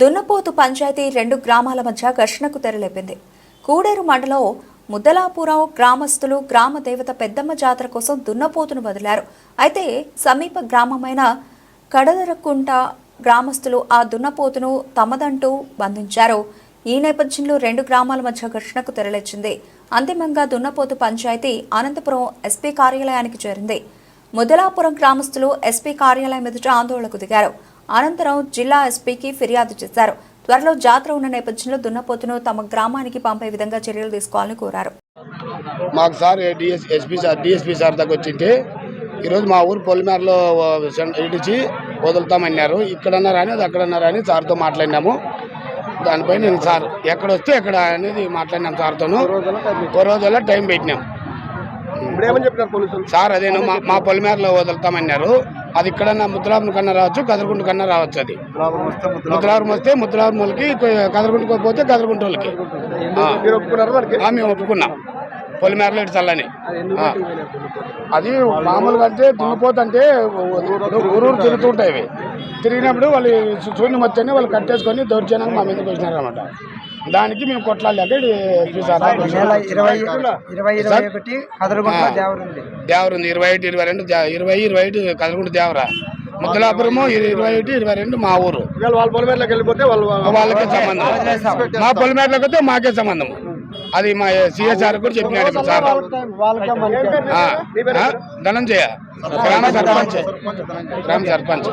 దున్నపోతు పంచాయతీ రెండు గ్రామాల మధ్య ఘర్షణకు తెరలేపింది. కూడేరు మండలం ముద్దలాపురం గ్రామస్తులు గ్రామ దేవత పెద్దమ్మ జాతర కోసం దున్నపోతును వదిలారు. అయితే సమీప గ్రామమైన కడదరకుంట గ్రామస్తులు ఆ దున్నపోతును తమదంటూ బంధించారు. ఈ నేపథ్యంలో రెండు గ్రామాల మధ్య ఘర్షణకు తెరలేచింది. అంతిమంగా దున్నపోతు పంచాయతీ అనంతపురం ఎస్పీ కార్యాలయానికి చేరింది. ముదలాపురం గ్రామస్తులు ఎస్పీ కార్యాలయం ఎదుట ఆందోళనకు దిగారు. అనంతరం జిల్లా ఎస్పీకి ఫిర్యాదు చేశారు. త్వరలో జాతర ఉన్న నేపథ్యంలో దున్నపోతును తమ గ్రామానికి పంపే విధంగా చర్యలు తీసుకోవాలని కోరారు. మాకు sir DS SP sir DSP sir దగ్గర వచ్చింటే ఈరోజు మా ఊరు పొలిమేరలో ఇడిచి వదులుతామన్నారు. ఇక్కడన్నా రాని అది అక్కడన్నా రాని సార్తో మాట్లాడినాము. దానిపై నేను సార్ ఎక్కడ వస్తే ఎక్కడ అనేది మాట్లాడినాం సార్తోను. ఓ రోజుల్లో టైం పెట్టినాం. ఇప్పుడు ఏమని చెప్పినారు పోలీసులు? సార్ అదేను మా మా పొలిమేరలో వదులుతామన్నారు. అది ఇక్కడన్నా ముద్దులాపురం కన్నా రావచ్చు కదరగుంట కన్నా రావచ్చు అది. ముద్దులాపురం వస్తే ముద్దులాపురం వాళ్ళకి కదరగుంటకు పోతే కదరగుంట వాళ్ళకి. మేము ఒప్పుకున్నాం. పొలిమేరలో ఇటు చల్లని. అది మామూలుగా అంటే దున్నపోతంటే ఊరూరు తిరుగుతుంటాయి ఇవి. తిరిగినప్పుడు వాళ్ళు శూన్యం వచ్చని వాళ్ళు కట్టేసుకొని దౌర్జన్యంగా మా మీదకి వచ్చినారు అనమాట దానికి మేము కొట్లాడలేక వచ్చాం. ఇరవై ఒకటి కదలగుంట ఇరవై రెండు ఇరవై ఇరవై ఒకటి కదలకుంట దేవర. ముద్దలాపురము ఇరవై ఒకటి ఇరవై రెండు మా ఊరు. వాళ్ళ పొలమేరలోకి వెళ్ళిపోతే వాళ్ళు వాళ్ళకే సంబంధం. మా పొలిమేరలోకి వస్తే మాకే సంబంధం. అది మా సిఎస్ఆర్ కూడా చెప్పినాడు సార్. ధనంజయ. గ్రామ సర్పంచ్. గ్రామ సర్పంచ్.